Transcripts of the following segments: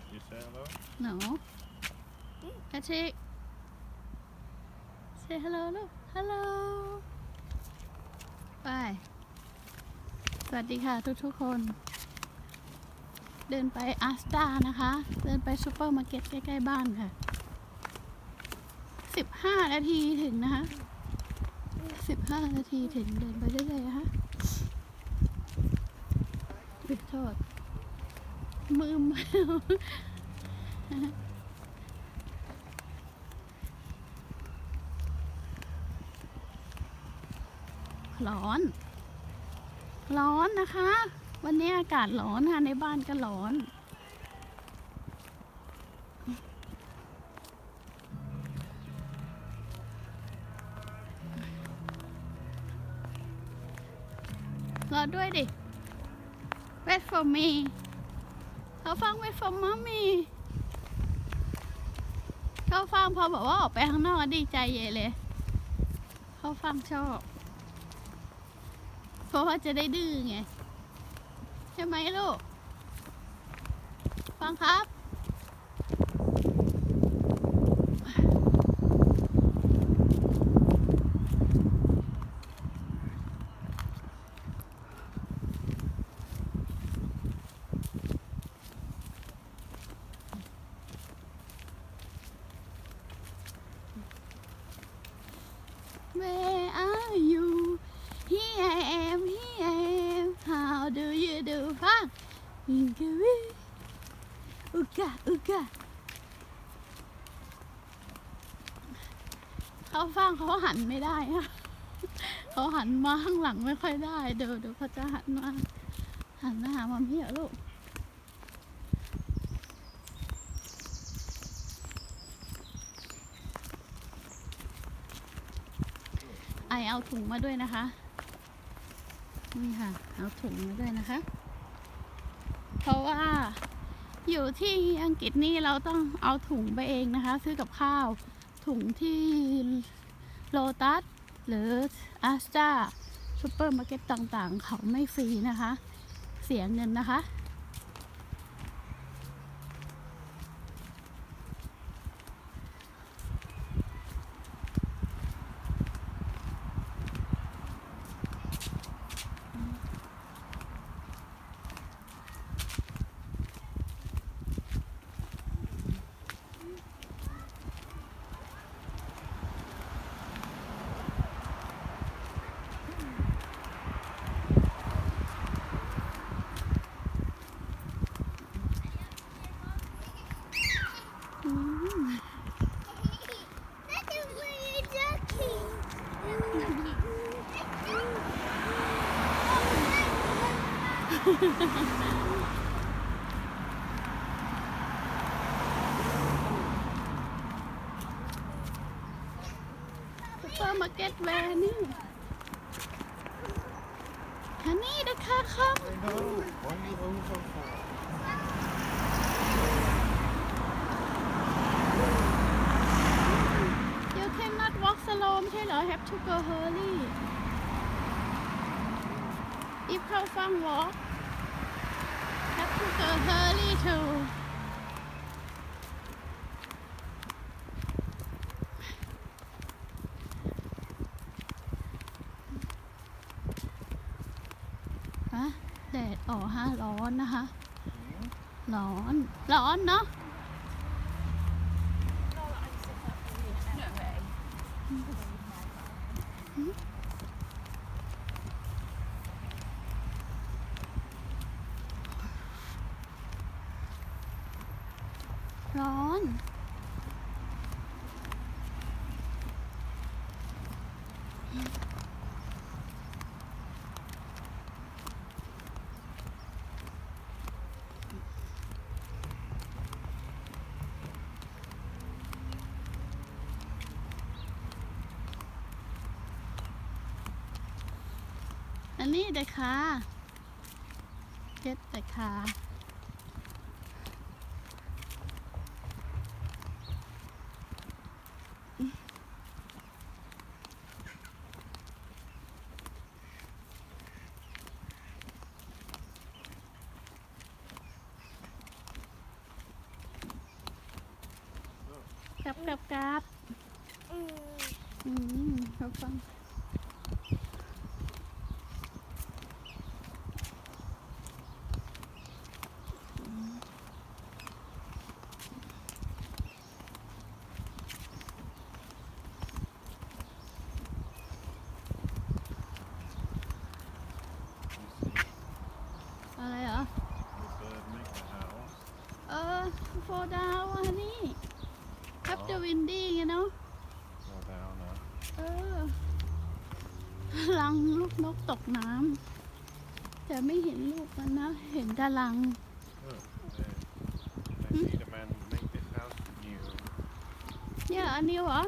that? You say hello? No. Patrick. Say hello ลูก Hello ไปสวัสดีค่ะทุกทุกๆคน เดินไปอาสตานะคะ เดินไปซูเปอร์มาร์เก็ตใกล้ๆบ้านค่ะสิบห้านาทีถึงนะคะสิบห้านาทีถึงเดินไปเรื่อยๆนะคะอุ๊ยโทษ มือมือร้อน ร้อนนะคะ วันนี้อากาศร้อนค่ะในบ้านก็ร้อน รอด้วยดิ wait for me เขาฟังไปฟังมัมมี่เขาฟังพอบอกว่าออกไปข้างนอกดีใจเย่เลยเขาฟังชอบ เพราะว่าจะได้ดื้อไง ใช่ไหมลูก ฟังครับ Where are you? Here I am, here I am. How do you do? ฟัง อิงกวีอุกะอุกะเขาฟังเขาหันไม่ได้อะเขาหันมาข้างหลังไม่ค่อยได้ เดี๋ยวเดี๋ยวเขาจะหันมาหันมาหามัมพี่เหรอลูกไอเอาถุงมาด้วยนะคะ นี่ค่ะ เอาถุงมาด้วยนะคะ เพราะว่าอยู่ที่อังกฤษนี่เราต้องเอาถุงไปเองนะคะ ซื้อกับข้าว ถุงที่โลตัสหรืออาสตาซูเปอร์มาร์เก็ตต่างๆ เขาไม่ฟรีนะคะ เสียเงินนะคะ ซูเปอร์มาร์เก็ตแวร์นี่ฮันนี่นะคะครับ I know. Why are you over for? You cannot walk slow ไม่ใช่เหรอ Have to go hurry If เข้าฟัง walk Have to go hurry to ฮะแดดออกฮะร้อนนะคะ ร้อน ร้อนเนาะร้อน อันนี้เด็กค่ะเก็ตเด็กค่ะ กลับกลับกลับอืมอืมเขาฟังอะไรเหรอ The bird make the house. เออโฟดาวอะนี่ ทับเดวินดี้ไงเนาะ Go down now. เออรังลูกนกตกน้ำแต่ไม่เห็นลูกมันนะ เห็นแต่รัง Look, there. They need a man to make this house new. เนี่ยอันนี้เหรอ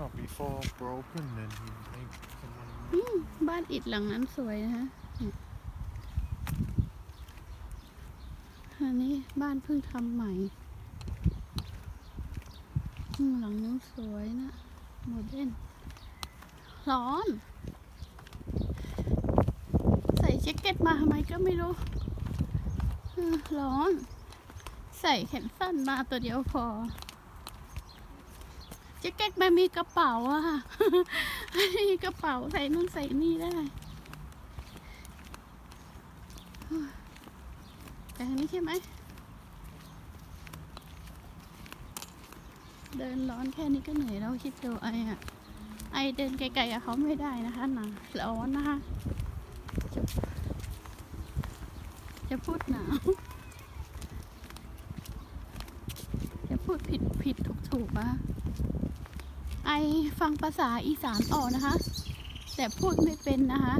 Oh, before broken, then he make someone. อืมบ้านอิฐหลังนั้นสวยนะฮะเนี่ยอันนี้บ้านเพิ่งทำใหม่อืม หลังนั้นสวยนะโมเดิร์นร้อน ใส่แจ็คเก็ตมาทำไมก็ไม่รู้ร้อน ใส่แขนสั้นมาตัวเดียวพอแจ็คเก็ตมันมีกระเป๋าอะค่ะมีกระเป๋าใส่นู่นใส่นี่ได้แต่ทางนี้ใช่ไหม เดินร้อนแค่นี้ก็เหนื่อยแล้วคิดดูไออะไอเดินไกลๆกับเขาไม่ได้นะคะหนาร้อนนะคะจะจะพูดหนาวจะพูดผิดผิดถูกถูกๆอะไอฟังภาษาอีสานออกนะคะ แต่พูดไม่เป็นนะคะ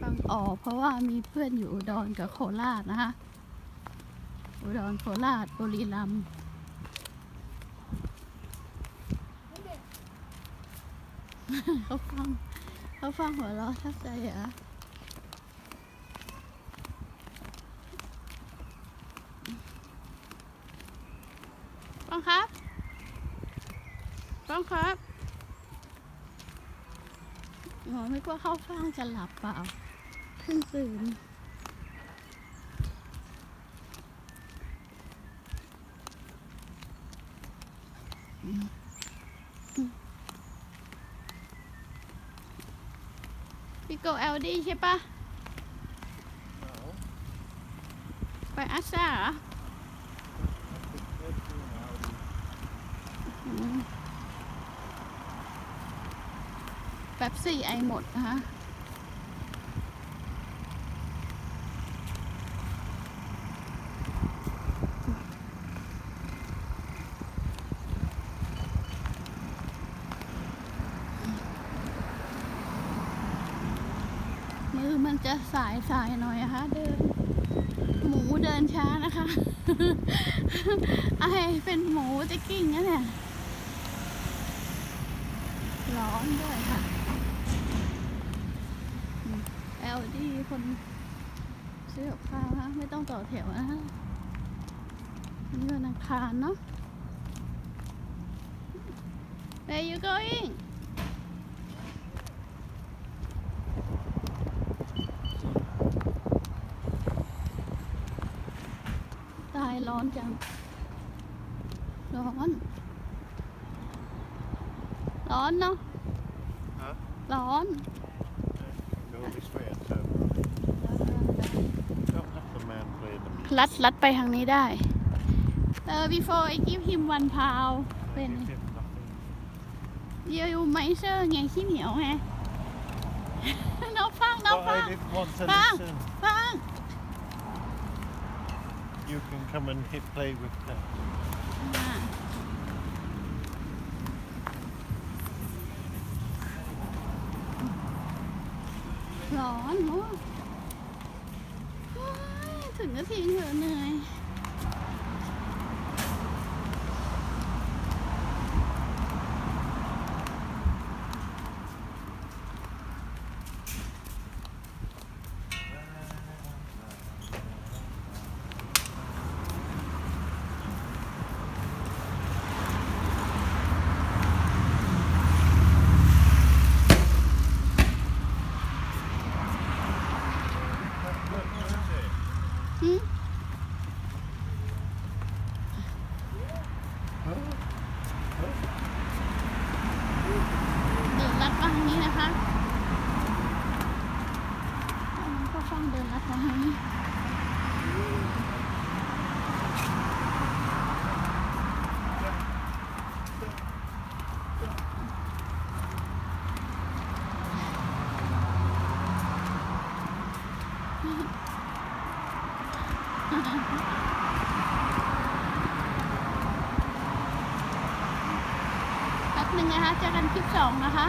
ฟังออกเพราะว่ามีเพื่อนอยู่อุดรกับโคราชนะคะอุดรโคราชบุรีรัมย์ เขาฟังเขาฟังหัวเราะทับใจเหรอฟังครับฟังครับหมอไม่กลัวเข้าฟังจะหลับเปล่าเพิ่งตื่น พี่โกเอลดี้ใช่ปะไปอาซาเหรอแป๊บซี่ไอหมดนะคะ มันจะสายสายๆหน่อยนะคะ เดิน หมูเดินช้านะคะไอเป็นหมูจะกิ้งนะเนี่ยร้อนด้วยค่ะเอลดีคนซื้อกับข้าวนะไม่ต้องต่อแถวนะฮะนนี่วันอังคารเนาะ Where you going ตาย ร้อนจัง ร้อน ร้อนเนาะ Huh? ร้อน Go this way and turn. Don't let the man play the music. ลัดลัดไปทางนี้ได้ เออ before I give him one pound เป็น Give him nothing. เยยูไมเซอร์ไงขี้เหนียวไง น้องฟังน้อง But ฟัง I didn't want to Bang. listen. ฟัง You can come and hit play with them. อะร้อนเน Hmm? 2 นะคะ